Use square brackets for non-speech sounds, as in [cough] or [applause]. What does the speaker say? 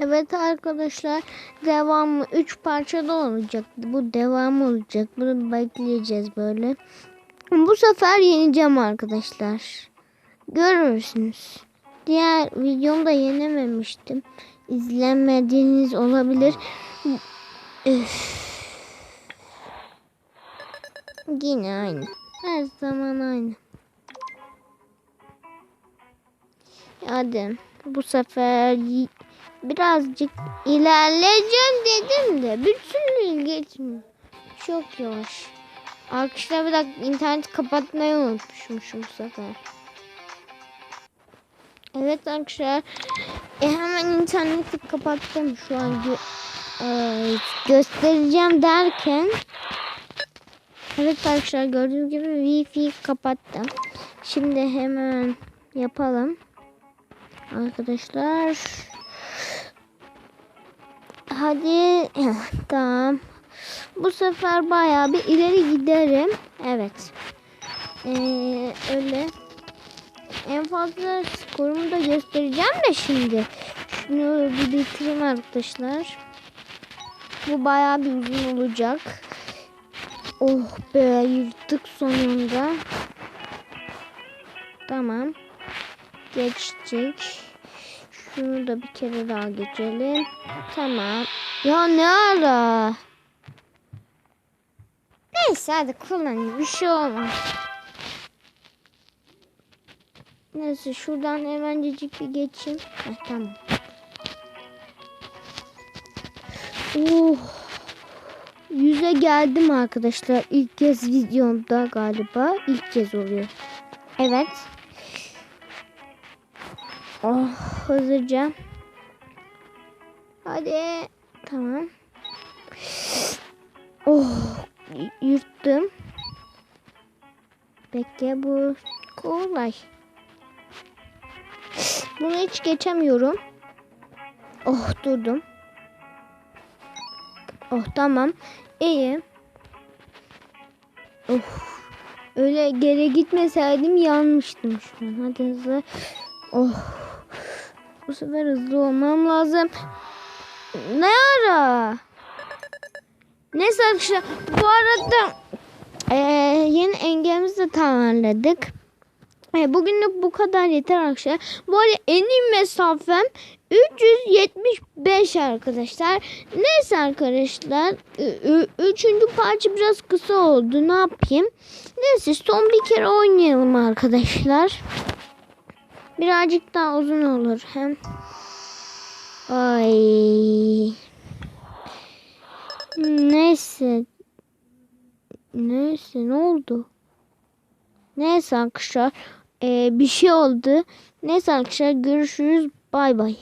Evet arkadaşlar devamı 3 parçada olacak. Bu devam olacak. Bunu bekleyeceğiz böyle. Bu sefer yeneceğim arkadaşlar. Görürsünüz. Diğer videomda yenememiştim. İzlemediğiniz olabilir. Üf. Yine aynı. Her zaman aynı. Hadi bu sefer birazcık ilerleyeceğim dedim de bir türlü geçmiyor. Çok yavaş. Arkadaşlar bir dakika interneti kapatmayı unutmuşum bu sefer. Evet arkadaşlar e, hemen interneti kapattım şu an e, göstereceğim derken Evet arkadaşlar gördüğünüz gibi Wi-Fi kapattım. Şimdi hemen yapalım. Arkadaşlar. Hadi. [clears throat] Tamam. Bu sefer bayağı bir ileri giderim. Evet. Ee, öyle. En fazla skorumu da göstereceğim de şimdi. Şunu bir bitireyim arkadaşlar. Bu bayağı bir uzun olacak. Oh be yırttık sonunda. Tamam. Geçtik. Şunu da bir kere daha geçelim. Tamam. Ya ne ara? Neyse hadi kullanayım. Bir şey olmaz. Neyse şuradan hemencecik bir geçeyim. Heh, tamam. Oh. Yüze geldim arkadaşlar. İlk kez videomda galiba. ilk kez oluyor. Evet. Oh hızlıca. Hadi. Tamam. Oh yırttım. Bekle bu kolay. Bunu hiç geçemiyorum. Oh durdum. Oh tamam. İyi. Of. Öyle geri gitmeseydim yanmıştım şu an. Hadi hızlı. Oh. Bu sefer hızlı olmam lazım. Ne ara? Neyse arkadaşlar. Bu arada eee, yeni engelimizi de tamamladık. E, bugünlük bu kadar yeter arkadaşlar. Bu arada en iyi mesafem 375 arkadaşlar. Neyse arkadaşlar. Üçüncü parça biraz kısa oldu. Ne yapayım? Neyse son bir kere oynayalım arkadaşlar. Birazcık daha uzun olur hem. Ay. Neyse. Neyse ne oldu? Neyse arkadaşlar. Ee, bir şey oldu. Neyse arkadaşlar görüşürüz. Bay bay.